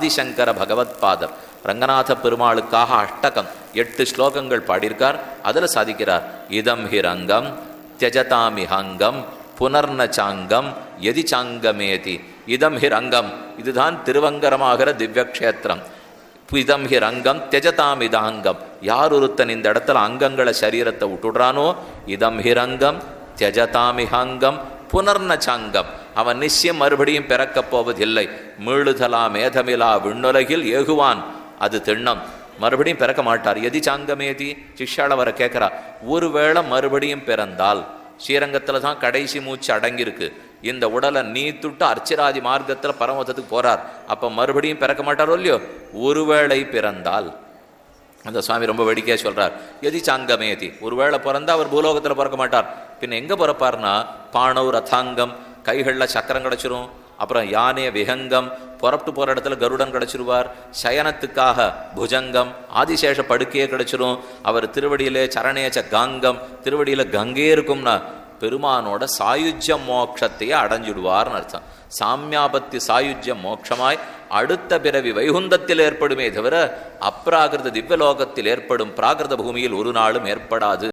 ஆதிசங்கர பகவத்பாதர் ரங்கநாத பெருமாளுக்காக அஷ்டகம் எட்டு ஸ்லோகங்கள் பாடியிருக்கார். அதில் சாதிக்கிறார் இதம் ஹிரங்கம் தியஜதாமிஹங்கம் புனர்னச்சாங்கம் எதி சாங்கமேதி. இதம் ஹிரங்கம் இதுதான் திருவங்கரமாகிற திவ்யக்ஷேத்திரம். இதம் ஹி ரங்கம் தியஜதாம் இதாங்கம் யார் ஒருத்தன் இந்த இடத்துல அங்கங்களை சரீரத்தை விட்டுடுறானோ இதம் ஹிரங்கம் தியஜதாமிஹங்கம் புனர்னச்சாங்கம் அவன் நிச்சயம் மறுபடியும் பிறக்கப் போவதில்லை. மீழுதலா மேதமிலா விண்ணுலகில் ஏகுவான். அது திண்ணம். மறுபடியும் பிறக்க மாட்டார். எதி சாங்கமேதி சிஷ்யால வர கேட்கிறா ஒருவேளை மறுபடியும் பிறந்தால்? ஸ்ரீரங்கத்தில் தான் கடைசி மூச்சு அடங்கியிருக்கு. இந்த உடலை நீத்துட்டு அர்ச்சராதி மார்க்கத்தில் பரமதத்துக்கு போறார். அப்போ மறுபடியும் பிறக்க மாட்டாரோ இல்லையோ? ஒருவேளை பிறந்தால். அந்த சுவாமி ரொம்ப வேடிக்கையாக சொல்கிறார் எதி சாங்கமேதி. ஒருவேளை பிறந்தால் அவர் பூலோகத்தில் பிறக்க மாட்டார். பின்ன எங்கே பிறப்பார்னா? பாணவ் ரதாங்கம் கைகளில் சக்கரம் கிடச்சிரும். அப்புறம் யானை விஹங்கம் புறப்பட்டு போகிற இடத்துல கருடன் கிடச்சிருவார். சயனத்துக்காக புஜங்கம் ஆதிசேஷ படுக்கையே கிடச்சிரும். அவர் திருவடியிலே சரணேச்ச காங்கம் திருவடியில் கங்கே இருக்கும்னா பெருமானோட சாயுஜ்ய மோட்சத்தையே அடைஞ்சிடுவார்னு அர்த்தம். சாமியாபத்தி சாயுஜ்ய மோட்சமாய் அடுத்த பிறவி வைகுந்தத்தில் ஏற்படுமே தவிர அப்ராகிருத திவ்யலோகத்தில் ஏற்படும் பிராகிருத பூமியில் ஒரு நாளும் ஏற்படாது.